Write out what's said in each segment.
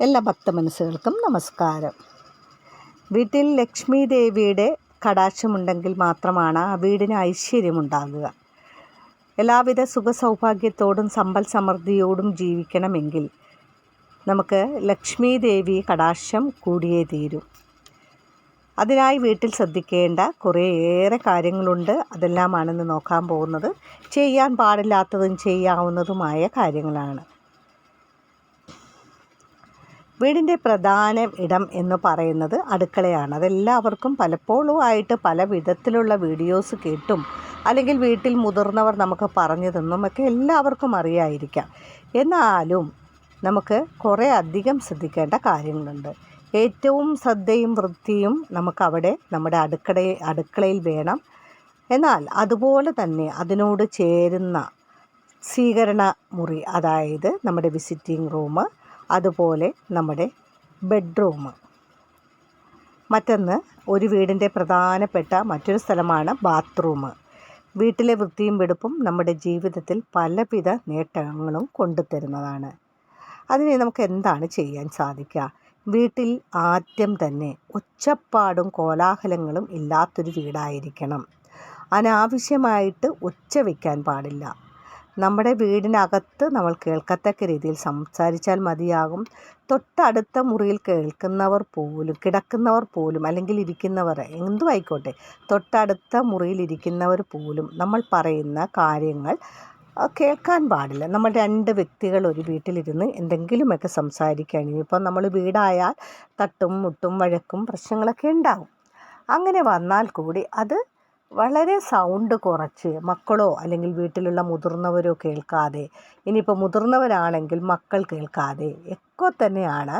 എല്ലാ ഭക്ത മനസ്സുകൾക്കും നമസ്കാരം. വീട്ടിൽ ലക്ഷ്മി ദേവിയുടെ കടാക്ഷമുണ്ടെങ്കിൽ മാത്രമാണ് ആ വീടിന് ഐശ്വര്യമുണ്ടാകുക. എല്ലാവിധ സുഖ സൗഭാഗ്യത്തോടും സമ്പൽ സമൃദ്ധിയോടും ജീവിക്കണമെങ്കിൽ നമുക്ക് ലക്ഷ്മി ദേവി കടാക്ഷം കൂടിയേ തീരൂ. അതിനായി വീട്ടിൽ ശ്രദ്ധിക്കേണ്ട കുറേയേറെ കാര്യങ്ങളുണ്ട്. അതെല്ലാമാണെന്ന് നോക്കാൻ പോകുന്നത് ചെയ്യാൻ പാടില്ലാത്തതും ചെയ്യാവുന്നതുമായ കാര്യങ്ങളാണ്. വീടിന്റെ പ്രധാന ഇടം എന്ന് പറയുന്നത് അടുക്കളയാണ്. അതെല്ലാവർക്കും പലപ്പോഴും ആയിട്ട് പല വിധത്തിലുള്ള വീഡിയോസ് കേട്ടും. അല്ലെങ്കിൽ വീട്ടിൽ മുതിർന്നവർ നമുക്ക് പറഞ്ഞു തന്നും ഒക്കെ എല്ലാവർക്കും അറിയായിരിക്കാം. എന്നാലും നമുക്ക് കുറേ അധികം ശ്രദ്ധിക്കേണ്ട കാര്യങ്ങളുണ്ട്. ഏറ്റവും ശ്രദ്ധയും വൃത്തിയും നമുക്കവിടെ നമ്മുടെ അടുക്കള അടുക്കളയിൽ വേണം. എന്നാൽ അതുപോലെ തന്നെ അതിനോട് ചേരുന്ന സ്വീകരണ മുറി അതായത് നമ്മുടെ വിസിറ്റിംഗ് റൂം അതുപോലെ നമ്മുടെ ബെഡ്റൂം മറ്റൊന്ന് ഒരു വീടിന്റെ പ്രധാനപ്പെട്ട മറ്റൊരു സ്ഥലമാണ് ബാത്റൂം വീട്ടിലെ വൃത്തിയും വെടുപ്പും നമ്മുടെ ജീവിതത്തിൽ പലവിധ നേട്ടങ്ങളും കൊണ്ടുതരുന്നതാണ്. അതിന് നമുക്ക് എന്താണ് ചെയ്യാൻ സാധിക്കുക? വീട്ടിൽ ആദ്യം തന്നെ ഒച്ചപ്പാടും കോലാഹലങ്ങളും ഇല്ലാത്തൊരു വീടായിരിക്കണം. അനാവശ്യമായിട്ട് ഒച്ച വയ്ക്കാൻ പാടില്ല. നമ്മുടെ വീടിനകത്ത് നമ്മൾ കേൾക്കത്തക്ക രീതിയിൽ സംസാരിച്ചാൽ മതിയാകും. തൊട്ടടുത്ത മുറിയിൽ കേൾക്കുന്നവർ പോലും കിടക്കുന്നവർ പോലും അല്ലെങ്കിൽ ഇരിക്കുന്നവർ എന്തു ആയിക്കോട്ടെ തൊട്ടടുത്ത മുറിയിൽ ഇരിക്കുന്നവർ പോലും നമ്മൾ പറയുന്ന കാര്യങ്ങൾ കേൾക്കാൻ പാടില്ല. നമ്മൾ രണ്ട് വ്യക്തികൾ ഒരു വീട്ടിലിരുന്ന് എന്തെങ്കിലുമൊക്കെ സംസാരിക്കുകയാണ്. ഇനിയിപ്പോൾ നമ്മൾ വീടായാൽ തട്ടും മുട്ടും വഴക്കും പ്രശ്നങ്ങളൊക്കെ ഉണ്ടാകും അങ്ങനെ വന്നാൽ കൂടി അത് വളരെ സൗണ്ട് കുറച്ച് മക്കളോ അല്ലെങ്കിൽ വീട്ടിലുള്ള മുതിർന്നവരോ കേൾക്കാതെ ഇനിയിപ്പോൾ മുതിർന്നവരാണെങ്കിൽ മക്കൾ കേൾക്കാതെ ഒക്കെ തന്നെയാണ്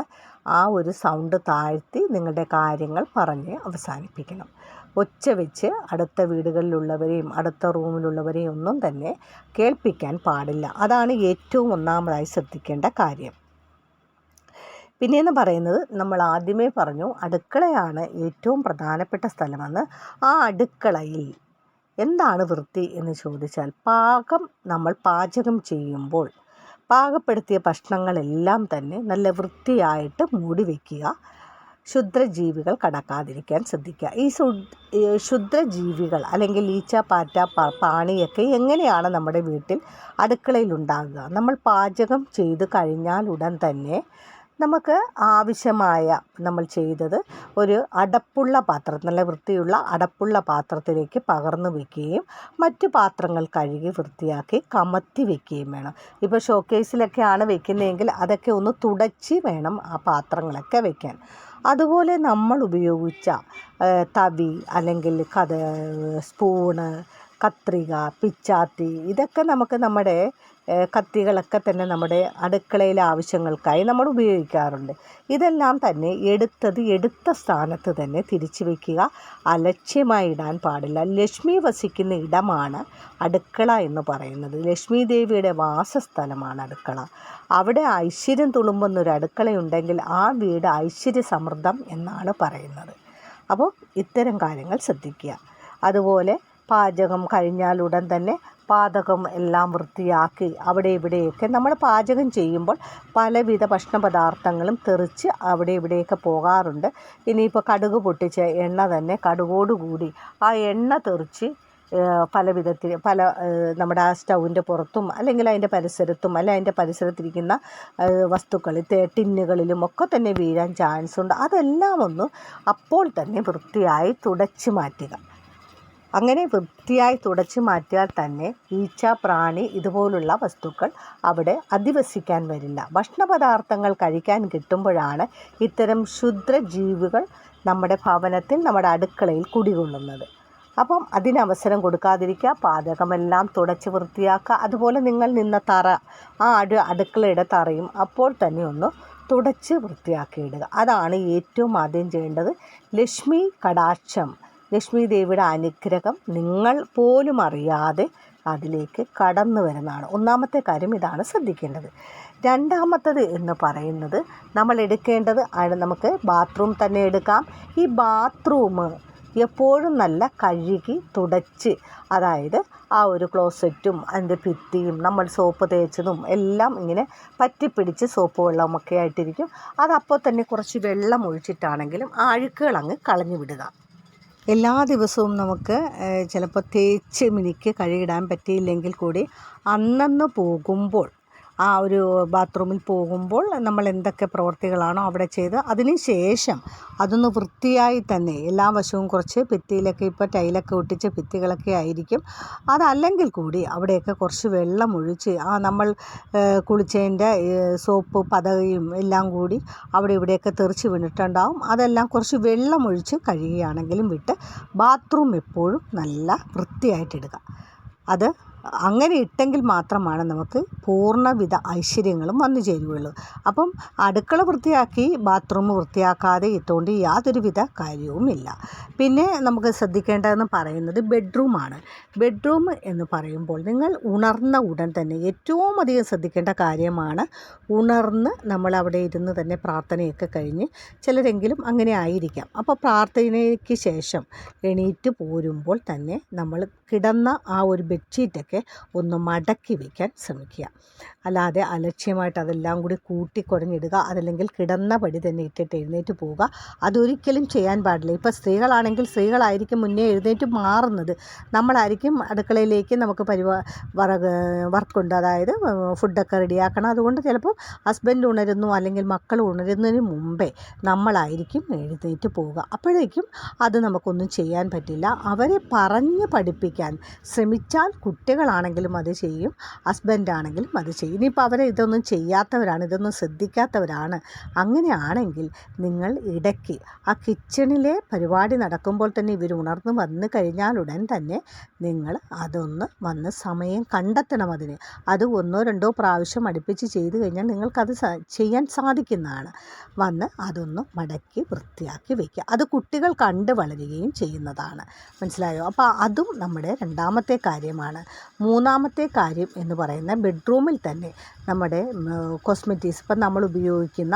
ആ ഒരു സൗണ്ട് താഴ്ത്തി നിങ്ങളുടെ കാര്യങ്ങൾ പറഞ്ഞ് അവസാനിപ്പിക്കണം. ഒച്ച വെച്ച് അടുത്ത വീടുകളിലുള്ളവരെയും അടുത്ത റൂമിലുള്ളവരെയും ഒന്നും തന്നെ കേൾപ്പിക്കാൻ പാടില്ല. അതാണ് ഏറ്റവും ഒന്നാമതായി ശ്രദ്ധിക്കേണ്ട കാര്യം. പിന്നെയെന്ന് പറയുന്നത് നമ്മൾ ആദ്യമേ പറഞ്ഞു അടുക്കളയാണ് ഏറ്റവും പ്രധാനപ്പെട്ട സ്ഥലമെന്ന്. ആ അടുക്കളയിൽ എന്താണ് വൃത്തി എന്ന് ചോദിച്ചാൽ പാകം നമ്മൾ പാചകം ചെയ്യുമ്പോൾ പാകപ്പെടുത്തിയ ഭക്ഷണങ്ങളെല്ലാം തന്നെ നല്ല വൃത്തിയായിട്ട് മൂടി വയ്ക്കുക ശുദ്രജീവികൾ കടക്കാതിരിക്കാൻ ശ്രദ്ധിക്കുക. ഈ ശുദ്രജീവികൾ അല്ലെങ്കിൽ ഈച്ച പാറ്റ പാണിയൊക്കെ എങ്ങനെയാണ് നമ്മുടെ വീട്ടിൽ അടുക്കളയിൽ ഉണ്ടാകുക? നമ്മൾ പാചകം ചെയ്ത് കഴിഞ്ഞാൽ ഉടൻ തന്നെ നമുക്ക് ആവശ്യമായ നമ്മൾ ചെയ്തത് ഒരു അടപ്പുള്ള പാത്രം നല്ല വൃത്തിയുള്ള അടപ്പുള്ള പാത്രത്തിലേക്ക് പകർന്നു വയ്ക്കുകയും മറ്റു പാത്രങ്ങൾ കഴുകി വൃത്തിയാക്കി കമത്തി വയ്ക്കുകയും വേണം. ഇപ്പോൾ ഷോക്കേസിലൊക്കെയാണ് വെക്കുന്നതെങ്കിൽ അതൊക്കെ ഒന്ന് തുടച്ച് വേണം ആ പാത്രങ്ങളൊക്കെ വയ്ക്കാൻ അതുപോലെ നമ്മൾ ഉപയോഗിച്ച തവി അല്ലെങ്കിൽ കഥ സ്പൂണ് കത്രിക പിച്ചാത്തി ഇതൊക്കെ നമുക്ക് നമ്മുടെ കത്തികളൊക്കെ തന്നെ നമ്മുടെ അടുക്കളയിലെ ആവശ്യങ്ങൾക്കായി നമ്മൾ ഉപയോഗിക്കാറുണ്ട്. ഇതെല്ലാം തന്നെ എടുത്തത് എടുത്ത സ്ഥാനത്ത് തന്നെ തിരിച്ചു വയ്ക്കുക അലക്ഷ്യമായി ഇടാൻ പാടില്ല. ലക്ഷ്മി വസിക്കുന്ന ഇടമാണ് അടുക്കള എന്ന് പറയുന്നത്. ലക്ഷ്മി ദേവിയുടെ വാസസ്ഥലമാണ് അടുക്കള. അവിടെ ഐശ്വര്യം തുളുമ്പുന്ന ഒരു അടുക്കളയുണ്ടെങ്കിൽ ആ വീട് ഐശ്വര്യ സമൃദ്ധം എന്നാണ് പറയുന്നത്. അപ്പോൾ ഇത്തരം കാര്യങ്ങൾ ശ്രദ്ധിക്കുക. അതുപോലെ പാചകം കഴിഞ്ഞാൽ ഉടൻ തന്നെ പാതകം എല്ലാം വൃത്തിയാക്കി അവിടെ ഇവിടെയൊക്കെ നമ്മൾ പാചകം ചെയ്യുമ്പോൾ പലവിധ ഭക്ഷണ പദാർത്ഥങ്ങളും തെറിച്ച് അവിടെ ഇവിടെയൊക്കെ പോകാറുണ്ട്. ഇനിയിപ്പോൾ കടുക് പൊട്ടിച്ച എണ്ണ തന്നെ കടുകോടുകൂടി ആ എണ്ണ തെറിച്ച് പല വിധത്തിൽ പല നമ്മുടെ ആ സ്റ്റൗവിന്റെ പുറത്തും അല്ലെങ്കിൽ അതിന്റെ പരിസരത്തും അല്ല അതിന്റെ പരിസരത്തിരിക്കുന്ന വസ്തുക്കൾ ടിന്നുകളിലും ഒക്കെ തന്നെ വീഴാൻ ചാൻസ് ഉണ്ട് അതെല്ലാം ഒന്ന് അപ്പോൾ തന്നെ വൃത്തിയായി തുടച്ചു മാറ്റുക. അങ്ങനെ വൃത്തിയായി തുടച്ചു മാറ്റിയാൽ തന്നെ ഈച്ച പ്രാണി ഇതുപോലുള്ള വസ്തുക്കൾ അവിടെ അധിവസിക്കാൻ വരില്ല. ഭക്ഷണപദാർത്ഥങ്ങൾ കഴിക്കാൻ കിട്ടുമ്പോഴാണ് ഇത്തരം ക്ഷുദ്രജീവികൾ നമ്മുടെ ഭവനത്തിൽ നമ്മുടെ അടുക്കളയിൽ കുടികൊള്ളുന്നത്. അപ്പം അതിനവസരം കൊടുക്കാതിരിക്കുക പാചകമെല്ലാം തുടച്ച് വൃത്തിയാക്കുക അതുപോലെ നിങ്ങൾ നിന്ന തറ ആ അടു അടുക്കളയുടെ തറയും അപ്പോൾ തന്നെ ഒന്ന് തുടച്ച് വൃത്തിയാക്കിയിടുക. അതാണ് ഏറ്റവും ആദ്യം ചെയ്യേണ്ടത്. ലക്ഷ്മി കടാക്ഷം ലക്ഷ്മി ദേവിയുടെ അനുഗ്രഹം നിങ്ങൾ പോലും അറിയാതെ അതിലേക്ക് കടന്നു വരുന്നതാണ്. ഒന്നാമത്തെ കാര്യം ഇതാണ് ശ്രദ്ധിക്കേണ്ടത്. രണ്ടാമത്തത് എന്ന് പറയുന്നത് നമ്മൾ എടുക്കേണ്ടത് നമുക്ക് ബാത്റൂം തന്നെ എടുക്കാം. ഈ ബാത്റൂം എപ്പോഴും നല്ല കഴുകി തുടച്ച് അതായത് ആ ഒരു ക്ലോസറ്റും അതിന്റെ ഭിത്തിയും നമ്മൾ സോപ്പ് തേച്ചതും എല്ലാം ഇങ്ങനെ പറ്റിപ്പിടിച്ച് സോപ്പ് വെള്ളമൊക്കെ ആയിട്ടിരിക്കും. അതപ്പോൾ തന്നെ കുറച്ച് വെള്ളം ഒഴിച്ചിട്ടാണെങ്കിലും ആ അഴുക്കുകൾ അങ്ങ് കളഞ്ഞു വിടുക. എല്ലാ ദിവസവും നമുക്ക് ചിലപ്പോൾ തേച്ച് മിനുക്കി കഴുകിടാൻ പറ്റിയില്ലെങ്കിൽ കൂടി അന്നന്ന് പോകുമ്പോൾ ആ ഒരു ബാത്റൂമിൽ പോകുമ്പോൾ നമ്മൾ എന്തൊക്കെ പ്രവർത്തികളാണോ അവിടെ ചെയ്ത് അതിന് ശേഷം അതൊന്ന് വൃത്തിയായി തന്നെ എല്ലാ വശവും കുറച്ച് ഭിത്തിയിലൊക്കെ ഇപ്പോൾ ടൈലൊക്കെ ഒട്ടിച്ച് ഭിത്തികളൊക്കെ ആയിരിക്കും. അതല്ലെങ്കിൽ കൂടി അവിടെയൊക്കെ കുറച്ച് വെള്ളം ഒഴിച്ച് ആ നമ്മൾ കുളിച്ചതിന്റെ സോപ്പ് പതകയും എല്ലാം കൂടി അവിടെ ഇവിടെയൊക്കെ തെറിച്ച് വീണിട്ടുണ്ടാവും. അതെല്ലാം കുറച്ച് വെള്ളം ഒഴിച്ച് കഴുകുകയാണെങ്കിലും വിട്ട് ബാത്റൂം എപ്പോഴും നല്ല വൃത്തിയായിട്ടിടുക അത് അങ്ങനെ ഇട്ടെങ്കിൽ മാത്രമാണ് നമുക്ക് പൂർണവിധ ഐശ്വര്യങ്ങളും വന്നു ചേരുകയുള്ളൂ. അപ്പം അടുക്കള വൃത്തിയാക്കി ബാത്റൂം വൃത്തിയാക്കാതെ ഇട്ടുകൊണ്ട് യാതൊരുവിധ കാര്യവുമില്ല. പിന്നെ നമുക്ക് ശ്രദ്ധിക്കേണ്ടതെന്ന് പറയുന്നത് ബെഡ്റൂമാണ്. ബെഡ്റൂം എന്ന് പറയുമ്പോൾ നിങ്ങൾ ഉണർന്ന ഉടൻ തന്നെ ഏറ്റവും അധികം ശ്രദ്ധിക്കേണ്ട കാര്യമാണ് ഉണർന്ന് നമ്മൾ അവിടെ ഇരുന്ന് തന്നെ പ്രാർത്ഥനയൊക്കെ കഴിഞ്ഞ് ചിലരെങ്കിലും അങ്ങനെ ആയിരിക്കാം. അപ്പോൾ പ്രാർത്ഥനയ്ക്ക് ശേഷം എണീറ്റ് പോരുമ്പോൾ തന്നെ നമ്മൾ കിടന്ന ആ ഒരു ബെഡ്ഷീറ്റൊക്കെ ഒന്ന് മടക്കി വയ്ക്കാൻ ശ്രമിക്കുക. അല്ലാതെ അലക്ഷ്യമായിട്ട് അതെല്ലാം കൂടി കൂട്ടിക്കുടഞ്ഞിടുക അതല്ലെങ്കിൽ കിടന്ന പടി തന്നെ ഇട്ടിട്ട് എഴുന്നേറ്റ് പോവുക അതൊരിക്കലും ചെയ്യാൻ പാടില്ല. ഇപ്പോൾ സ്ത്രീകളാണെങ്കിൽ സ്ത്രീകളായിരിക്കും മുന്നേ എഴുന്നേറ്റ് മാറുന്നത്. നമ്മളായിരിക്കും അടുക്കളയിലേക്ക് നമുക്ക് പരിപാ വർക്കുണ്ട്. അതായത് ഫുഡൊക്കെ റെഡിയാക്കണം. അതുകൊണ്ട് ചിലപ്പോൾ ഹസ്ബൻഡ് ഉണരുന്നു അല്ലെങ്കിൽ മക്കൾ ഉണരുന്നതിന് മുമ്പേ നമ്മളായിരിക്കും എഴുന്നേറ്റ് പോവുക. അപ്പോഴേക്കും അത് നമുക്കൊന്നും ചെയ്യാൻ പറ്റില്ല. അവരെ പറഞ്ഞ് പഠിപ്പിക്കാൻ ശ്രമിച്ചാൽ കുട്ടികളാണെങ്കിലും അത് ചെയ്യും. ഹസ്ബൻഡാണെങ്കിലും അത് ചെയ്യും. ഇനിയിപ്പോൾ അവരെ ഇതൊന്നും ചെയ്യാത്തവരാണ് ഇതൊന്നും ശ്രദ്ധിക്കാത്തവരാണ്. അങ്ങനെയാണെങ്കിൽ നിങ്ങൾ ഇടയ്ക്ക് ആ കിച്ചണിലെ പരിപാടി നടക്കുമ്പോൾ തന്നെ ഇവർ ഉണർന്ന് വന്നു കഴിഞ്ഞാലുടൻ തന്നെ നിങ്ങൾ അതൊന്ന് വന്ന് സമയം കണ്ടെത്തണം അതിന്. അത് ഒന്നോ രണ്ടോ പ്രാവശ്യം അടുപ്പിച്ച് ചെയ്തു കഴിഞ്ഞാൽ നിങ്ങൾക്കത് ചെയ്യാൻ സാധിക്കുന്നതാണ്. വന്ന് അതൊന്ന് മടക്കി വൃത്തിയാക്കി വയ്ക്കുക അത് കുട്ടികൾ കണ്ട് വളരുകയും ചെയ്യുന്നതാണ്. മനസ്സിലായോ? അപ്പോൾ അതും നമ്മുടെ രണ്ടാമത്തെ കാര്യമാണ്. മൂന്നാമത്തെ കാര്യം എന്ന് പറയുന്ന ബെഡ്റൂമിൽ തന്നെ നമ്മുടെ കോസ്മെറ്റിക്സ് ഇപ്പം നമ്മൾ ഉപയോഗിക്കുന്ന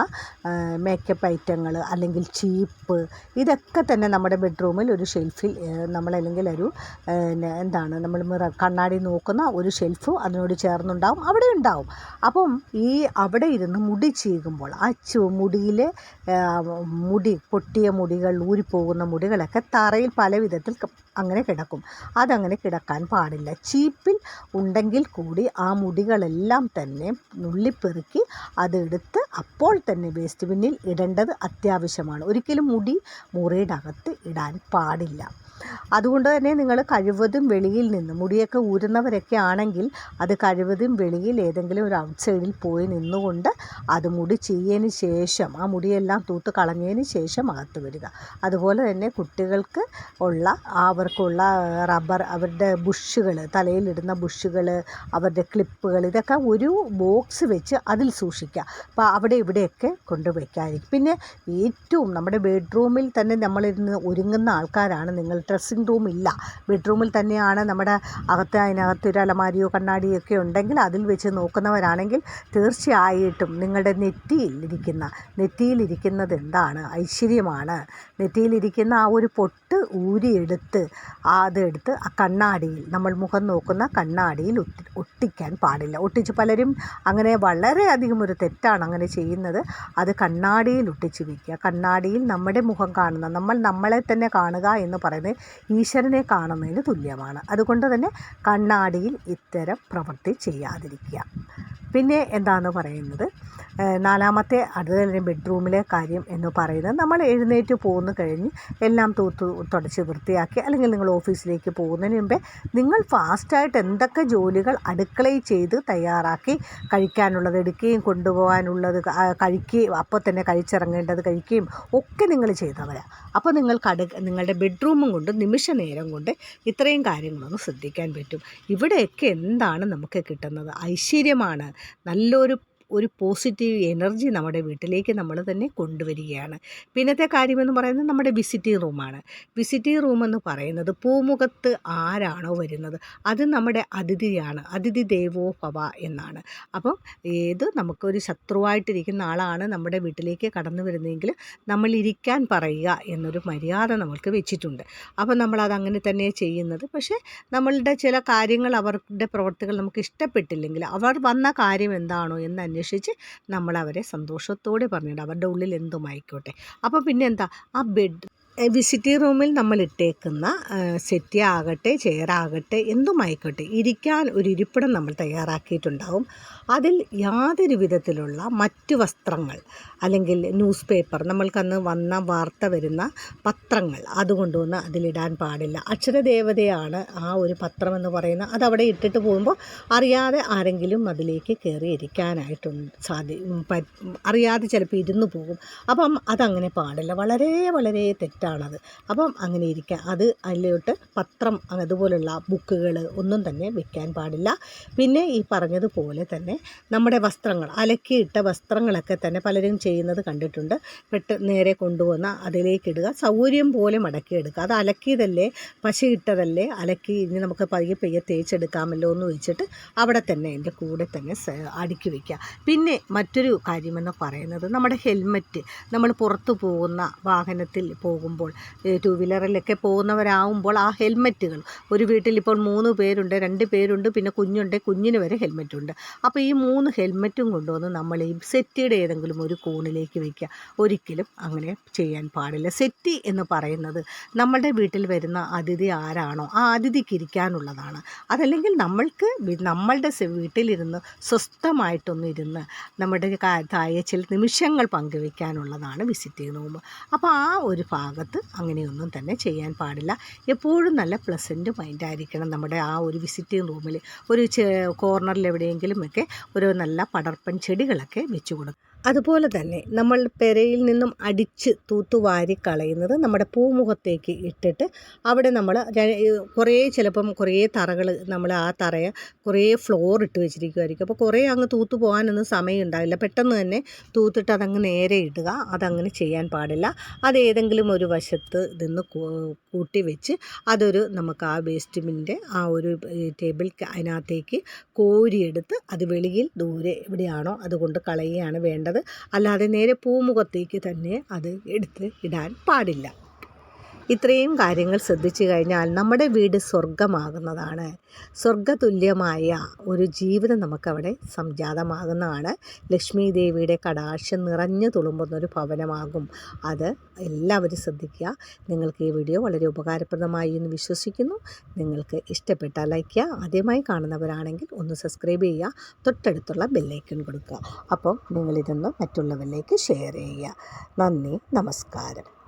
മേക്കപ്പ് ഐറ്റങ്ങൾ അല്ലെങ്കിൽ ചീപ്പ് ഇതൊക്കെ തന്നെ നമ്മുടെ ബെഡ്റൂമിൽ ഒരു ഷെൽഫിൽ നമ്മളല്ലെങ്കിൽ ഒരു എന്താണ് നമ്മൾ കണ്ണാടി നോക്കുന്ന ഒരു ഷെൽഫ് അതിനോട് ചേർന്നുണ്ടാവും അവിടെ ഉണ്ടാവും. അപ്പം ഈ അവിടെ ഇരുന്ന് മുടി ചീകുമ്പോൾ ആ ചു മുടിയിലെ മുടി പൊട്ടിയ മുടികൾ ഊരിപ്പോകുന്ന മുടികളൊക്കെ തറയിൽ പല വിധത്തിൽ അങ്ങനെ കിടക്കും. അതങ്ങനെ കിടക്കാൻ പാടില്ല. ചീപ്പിൽ ഉണ്ടെങ്കിൽ കൂടി ആ മുടികളെല്ലാം തന്നെ നുള്ളിപ്പെറുക്കി അതെടുത്ത് അപ്പോൾ തന്നെ വേസ്റ്റ് ബിന്നിൽ ഇടേണ്ടത് അത്യാവശ്യമാണ്. ഒരിക്കലും മുടി മുറിയുടെ അകത്ത് ഇടാൻ പാടില്ല. അതുകൊണ്ട് തന്നെ നിങ്ങൾ കഴിവതും വെളിയിൽ നിന്ന് മുടിയൊക്കെ ഊരുന്നവരൊക്കെ ആണെങ്കിൽ അത് കഴിവതും വെളിയിൽ ഏതെങ്കിലും ഒരു ഔട്ട് സൈഡിൽ പോയി നിന്നുകൊണ്ട് അത് മുടി ചെയ്യതിന് ശേഷം ആ മുടിയെല്ലാം തൂത്ത് കളഞ്ഞതിന് ശേഷം അകത്ത് വരിക. അതുപോലെ തന്നെ കുട്ടികൾക്ക് ഉള്ള അവർക്കുള്ള റബ്ബർ അവരുടെ ബുഷുകൾ തലയിലിടുന്ന ബുഷുകൾ അവരുടെ ക്ലിപ്പുകൾ ഇതൊക്കെ ഒരു ബോക്സ് വെച്ച് അതിൽ സൂക്ഷിക്കുക. അപ്പോൾ അവിടെ ഇവിടെയൊക്കെ കൊണ്ടുവയ്ക്കാതിരിക്കും പിന്നെ ഏറ്റവും നമ്മുടെ ബെഡ്റൂമിൽ തന്നെ നമ്മളിരുന്ന് ഒരുങ്ങുന്ന ആൾക്കാരാണ് നിങ്ങൾ ഡ്രസ്സിങ് റൂം ഇല്ല. ബെഡ്റൂമിൽ തന്നെയാണ് നമ്മുടെ അകത്ത് അതിനകത്ത് ഒരു അലമാരിയോ കണ്ണാടിയോ ഒക്കെ ഉണ്ടെങ്കിൽ അതിൽ വെച്ച് നോക്കുന്നവരാണെങ്കിൽ തീർച്ചയായിട്ടും നിങ്ങളുടെ നെറ്റിയിലിരിക്കുന്ന നെറ്റിയിലിരിക്കുന്നത് എന്താണ്? ഐശ്വര്യമാണ്. നെറ്റിയിലിരിക്കുന്ന ആ ഒരു പൊട്ട് ഊരിയെടുത്ത് അതെടുത്ത് ആ കണ്ണാടിയിൽ നമ്മൾ മുഖം നോക്കുന്ന കണ്ണാടിയിൽ ഒട്ടി ഒട്ടിക്കാൻ പാടില്ല. ഒട്ടിച്ച് പലരും അങ്ങനെ വളരെയധികം ഒരു തെറ്റാണ് അങ്ങനെ ചെയ്യുന്നത്. അത് കണ്ണാടിയിൽ ഒട്ടിച്ച് വയ്ക്കുക കണ്ണാടിയിൽ നമ്മുടെ മുഖം കാണുന്ന നമ്മൾ നമ്മളെ തന്നെ കാണുക എന്ന് പറയുന്നത് ഈശ്വരനെ കാണുന്നതിന് തുല്യമാണ്. അതുകൊണ്ട് തന്നെ കണ്ണാടിയിൽ ഇത്തരം പ്രവൃത്തി ചെയ്യാതിരിക്കുക. പിന്നെ എന്താണെന്ന് പറയുന്നത് നാലാമത്തെ തന്നെ ബെഡ്റൂമിലെ കാര്യം എന്ന് പറയുന്നത് നമ്മൾ എഴുന്നേറ്റ് പോന്നു കഴിഞ്ഞ് എല്ലാം തൂത്ത് തുടച്ച് വൃത്തിയാക്കി അല്ലെങ്കിൽ നിങ്ങൾ ഓഫീസിലേക്ക് പോകുന്നതിന് മുമ്പേ നിങ്ങൾ ഫാസ്റ്റായിട്ട് എന്തൊക്കെ ജോലികൾ അടുക്കളയിൽ ചെയ്ത് തയ്യാറാക്കി കഴിക്കാനുള്ളത് എടുക്കുകയും കൊണ്ടുപോകാനുള്ളത് കഴിക്കുകയും അപ്പോൾ തന്നെ കഴിച്ചിറങ്ങേണ്ടത് കഴിക്കുകയും ഒക്കെ നിങ്ങൾ ചെയ്തവരാ. അപ്പോൾ നിങ്ങൾക്ക് അടു നിങ്ങളുടെ ബെഡ്റൂമും കൊണ്ട് നിമിഷ നേരം കൊണ്ട് ഇത്രയും കാര്യങ്ങളൊന്ന് ശ്രദ്ധിക്കാൻ പറ്റും. ഇവിടെയൊക്കെ എന്താണ് നമുക്ക് കിട്ടുന്നത്? ഐശ്വര്യമാണ്. നല്ലൊരു ഒരു പോസിറ്റീവ് എനർജി നമ്മുടെ വീട്ടിലേക്ക് നമ്മൾ തന്നെ കൊണ്ടുവരികയാണ്. പിന്നത്തെ കാര്യമെന്ന് പറയുന്നത് നമ്മുടെ വിസിറ്റിംഗ് റൂമാണ്. വിസിറ്റിംഗ് റൂം എന്ന് പറയുന്നത് പൂമുഖത്ത് ആരാണോ വരുന്നത്. അത് നമ്മുടെ അതിഥിയാണ്. അതിഥി ദേവോ ഭവ എന്നാണ്. അപ്പം ഏത് നമുക്കൊരു ശത്രുവായിട്ടിരിക്കുന്ന ആളാണ് നമ്മുടെ വീട്ടിലേക്ക് കടന്നു വരുന്നതെങ്കിൽ നമ്മൾ ഇരിക്കാൻ പറയുക എന്നൊരു മര്യാദ നമ്മൾക്ക് വെച്ചിട്ടുണ്ട്. അപ്പം നമ്മളത് അങ്ങനെ തന്നെ ചെയ്യുന്നത്. പക്ഷേ നമ്മളുടെ ചില കാര്യങ്ങൾ അവരുടെ പ്രവർത്തികൾ നമുക്ക് ഇഷ്ടപ്പെട്ടില്ലെങ്കിൽ അവർ വന്ന കാര്യം എന്താണോ എന്ന് അന്വേഷിച്ച് നമ്മൾ അവരെ സന്തോഷത്തോടെ പറഞ്ഞിട്ട് അവരുടെ ഉള്ളിൽ എന്തുമായിക്കോട്ടെ അപ്പോൾ പിന്നെ എന്താ ആ ബെഡ് വിസിറ്റിംഗ് റൂമിൽ നമ്മൾ ഇട്ടേക്കുന്ന സെറ്റ് ആകട്ടെ ചെയറാകട്ടെ എന്തുമായിക്കോട്ടെ ഇരിക്കാൻ ഒരു ഇരിപ്പിടം നമ്മൾ തയ്യാറാക്കിയിട്ടുണ്ടാവും. അതിൽ യാതൊരു വിധത്തിലുള്ള മറ്റു വസ്ത്രങ്ങൾ അല്ലെങ്കിൽ ന്യൂസ് പേപ്പർ നമ്മൾക്കന്ന് വന്ന വാർത്ത വരുന്ന പത്രങ്ങൾ അതുകൊണ്ടുവന്ന് അതിലിടാൻ പാടില്ല. അക്ഷരദേവതയാണ് ആ ഒരു പത്രം എന്ന് പറയുന്നത് അതവിടെ ഇട്ടിട്ട് പോകുമ്പോൾ അറിയാതെ ആരെങ്കിലും അതിലേക്ക് കയറി ഇരിക്കാനായിട്ടുണ്ട് സാധി അറിയാതെ ചിലപ്പോൾ ഇരുന്ന് പോകും. അപ്പം അതങ്ങനെ പാടില്ല. വളരെ വളരെ തെറ്റാണത് അപ്പം അങ്ങനെ ഇരിക്കുക അത് അതിലോട്ട് പത്രം അതുപോലുള്ള ബുക്കുകൾ ഒന്നും തന്നെ വെക്കാൻ പാടില്ല. പിന്നെ ഈ പറഞ്ഞതുപോലെ തന്നെ നമ്മുടെ വസ്ത്രങ്ങൾ അലക്കിയിട്ട വസ്ത്രങ്ങളൊക്കെ തന്നെ പലരും ചെയ്യുന്നത് കണ്ടിട്ടുണ്ട്. പെട്ട് നേരെ കൊണ്ടുവന്ന് അതിലേക്കിടുക സൗകര്യം പോലെ മടക്കിയെടുക്കുക അത് അലക്കിയതല്ലേ? പശയിട്ടതല്ലേ അലക്കി ഇനി നമുക്ക് പയ്യെ പയ്യെ തേച്ചെടുക്കാമല്ലോ എന്ന് വെച്ചിട്ട് അവിടെ തന്നെ എന്റെ കൂടെ തന്നെ അടുക്കി വയ്ക്കുക പിന്നെ മറ്റൊരു കാര്യമെന്ന് പറയുന്നത് നമ്മുടെ ഹെൽമറ്റ്. നമ്മൾ പുറത്തു പോകുന്ന വാഹനത്തിൽ പോകുമ്പോൾ ടു വീലറിലൊക്കെ പോകുന്നവരാകുമ്പോൾ ആ ഹെൽമെറ്റുകൾ. ഒരു വീട്ടിൽ ഇപ്പോൾ മൂന്ന് പേരുണ്ട് രണ്ട് പേരുണ്ട് പിന്നെ കുഞ്ഞുണ്ട് കുഞ്ഞിന് വരെ ഹെൽമെറ്റുണ്ട്. അപ്പോൾ ഈ മൂന്ന് ഹെൽമെറ്റും കൊണ്ടുവന്ന് നമ്മൾ ഈ സെറ്റിയുടെ ഏതെങ്കിലും ഒരു കോണിലേക്ക് വയ്ക്കുക. ഒരിക്കലും അങ്ങനെ ചെയ്യാൻ പാടില്ല. സെറ്റി എന്ന് പറയുന്നത് നമ്മളുടെ വീട്ടിൽ വരുന്ന അതിഥി ആരാണോ ആ അതിഥിക്ക് ഇരിക്കാനുള്ളതാണ്. അതല്ലെങ്കിൽ നമ്മൾക്ക് നമ്മളുടെ വീട്ടിലിരുന്ന് സ്വസ്ഥമായിട്ടൊന്നിരുന്ന് നമ്മുടെ തായ ചില നിമിഷങ്ങൾ പങ്കുവയ്ക്കാനുള്ളതാണ് വിസിറ്റിംഗ് റൂം അപ്പോൾ ആ ഒരു ഭാഗത്ത് അങ്ങനെയൊന്നും തന്നെ ചെയ്യാൻ പാടില്ല. എപ്പോഴും നല്ല പ്ലസന്റ് മൈൻഡായിരിക്കണം നമ്മുടെ ആ ഒരു വിസിറ്റിംഗ് റൂമിൽ ഒരു കോർണറിൽ എവിടെയെങ്കിലും ഒക്കെ ഒരു നല്ല പടർപ്പൻ ചെടികളൊക്കെ വെച്ച് കൊടുക്കും അതുപോലെ തന്നെ നമ്മൾ പെരയിൽ നിന്നും അടിച്ച് തൂത്തുവാരി കളയുന്നത് നമ്മുടെ പൂമുഖത്തേക്ക് ഇട്ടിട്ട് അവിടെ നമ്മൾ കുറേ ചിലപ്പം കുറേ തറകൾ നമ്മൾ ആ തറയെ കുറേ ഫ്ലോർ ഇട്ട് വെച്ചിരിക്കുമായിരിക്കും അപ്പോൾ കുറേ അങ്ങ് തൂത്തു പോകാനൊന്നും സമയം ഉണ്ടാവില്ല. പെട്ടെന്ന് തന്നെ തൂത്തിട്ട് അതങ്ങ് നേരെ ഇടുക. അതങ്ങനെ ചെയ്യാൻ പാടില്ല. അത് ഏതെങ്കിലും ഒരു വശത്ത് നിന്ന് കൂട്ടി വെച്ച് അതൊരു നമുക്ക് ആ വേസ്റ്റ് ബിന്നിന്റെ ആ ഒരു ടേബിൾ അതിനകത്തേക്ക് കോരിയെടുത്ത് അത് വെളിയിൽ ദൂരെ എവിടെയാണോ അതുകൊണ്ട് കളയുകയാണ് വേണ്ടത്. അല്ലാതെ നേരെ പൂമുഖത്തേക്ക് തന്നെ അത് എടുത്ത് ഇടാൻ പാടില്ല. ഇത്രയും കാര്യങ്ങൾ ശ്രദ്ധിച്ചു കഴിഞ്ഞാൽ നമ്മുടെ വീട് സ്വർഗമാകുന്നതാണ് സ്വർഗതുല്യമായ ഒരു ജീവിതം നമുക്കവിടെ സംജാതമാകുന്നതാണ്. ലക്ഷ്മി ദേവിയുടെ കടാക്ഷം നിറഞ്ഞു തുളുമ്പുന്ന ഒരു ഭവനമാകും. അത് എല്ലാവരും ശ്രദ്ധിക്കുക. നിങ്ങൾക്ക് ഈ വീഡിയോ വളരെ ഉപകാരപ്രദമായി എന്ന് വിശ്വസിക്കുന്നു. നിങ്ങൾക്ക് ഇഷ്ടപ്പെട്ട ലൈക്ക് ആദ്യമായി കാണുന്നവരാണെങ്കിൽ ഒന്ന് സബ്സ്ക്രൈബ് ചെയ്യുക. തൊട്ടടുത്തുള്ള ബെല്ലൈക്കൺ കൊടുക്കുക. അപ്പം നിങ്ങളിതൊന്ന് മറ്റുള്ളവരിലേക്ക് ഷെയർ ചെയ്യുക. നന്ദി. നമസ്കാരം.